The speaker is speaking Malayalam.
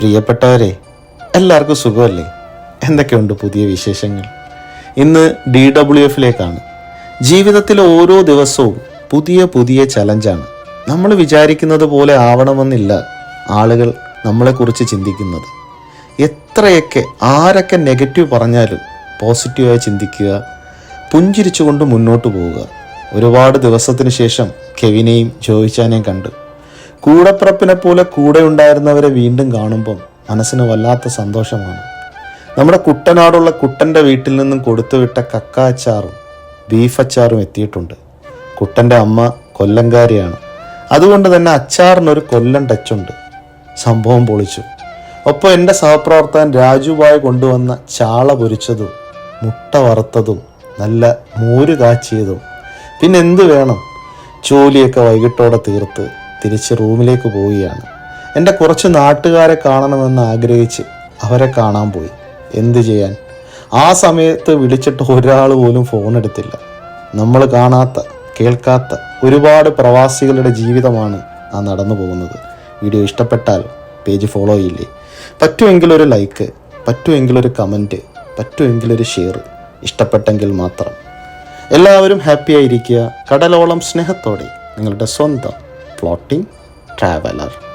പ്രിയപ്പെട്ടവരെ എല്ലാവർക്കും സുഖമല്ലേ? എന്തൊക്കെയുണ്ട് പുതിയ വിശേഷങ്ങൾ? ഇന്ന് ഡി ഡബ്ല്യു എഫിലേക്കാണ് ജീവിതത്തിലെ ഓരോ ദിവസവും പുതിയ പുതിയ ചലഞ്ചാണ്. നമ്മൾ വിചാരിക്കുന്നത് പോലെ ആവണമെന്നില്ല ആളുകൾ നമ്മളെക്കുറിച്ച് ചിന്തിക്കുന്നത്. എത്രയൊക്കെ ആരൊക്കെ നെഗറ്റീവ് പറഞ്ഞാലും പോസിറ്റീവായി ചിന്തിക്കുക പുഞ്ചിരിച്ചുകൊണ്ട് മുന്നോട്ട് പോവുക. ഒരുപാട് ദിവസത്തിന് ശേഷം കെവിനെയും ജോയിച്ചാനെയും കണ്ടു കൂടപ്പിറപ്പിനെ പോലെ കൂടെ ഉണ്ടായിരുന്നവരെ വീണ്ടും കാണുമ്പോൾ മനസ്സിന് വല്ലാത്ത സന്തോഷമാണ്. നമ്മുടെ കുട്ടനാടുള്ള കുട്ടന്റെ വീട്ടിൽ നിന്നും കൊടുത്തുവിട്ട കക്ക അച്ചാറും ബീഫ് അച്ചാറും എത്തിയിട്ടുണ്ട്. കുട്ടന്റെ അമ്മ കൊല്ലങ്കാരിയാണ് അതുകൊണ്ട് തന്നെ അച്ചാറിനൊരു കൊല്ലം ടച്ചുണ്ട്. സംഭവം പൊളിച്ചു. ഒപ്പം എന്റെ സഹപ്രവർത്തകൻ രാജുബായ് കൊണ്ടുവന്ന ചാള പൊരിച്ചതും മുട്ട വറുത്തതും നല്ല മോര് കാച്ചിയതും പിന്നെ എന്ത് വേണം? ചോലിയൊക്കെ വൈകിട്ടോടെ തീർത്ത് തിരിച്ച് റൂമിലേക്ക് പോവുകയാണ്. എന്റെ കുറച്ച് നാട്ടുകാരെ കാണണമെന്ന് ആഗ്രഹിച്ച് അവരെ കാണാൻ പോയി. എന്ത് ചെയ്യാൻ? ആ സമയത്ത് വിളിച്ചിട്ട് ഒരാൾ പോലും ഫോൺ എടുത്തില്ല. നമ്മൾ കാണാത്ത കേൾക്കാത്ത ഒരുപാട് പ്രവാസികളുടെ ജീവിതമാണ് ആ നടന്നു പോകുന്നത്. വീഡിയോ ഇഷ്ടപ്പെട്ടാൽ പേജ് ഫോളോ ചെയ്യില്ലേ? പറ്റുമെങ്കിൽ ഒരു ലൈക്ക് പറ്റുമെങ്കിൽ ഒരു കമന്റ് പറ്റുമെങ്കിൽ ഒരു ഷെയർ ഇഷ്ടപ്പെട്ടെങ്കിൽ മാത്രം. എല്ലാവരും ഹാപ്പിയായിരിക്കുക കടലോളം സ്നേഹത്തോടെ നിങ്ങളുടെ സ്വന്തം plotting traveler.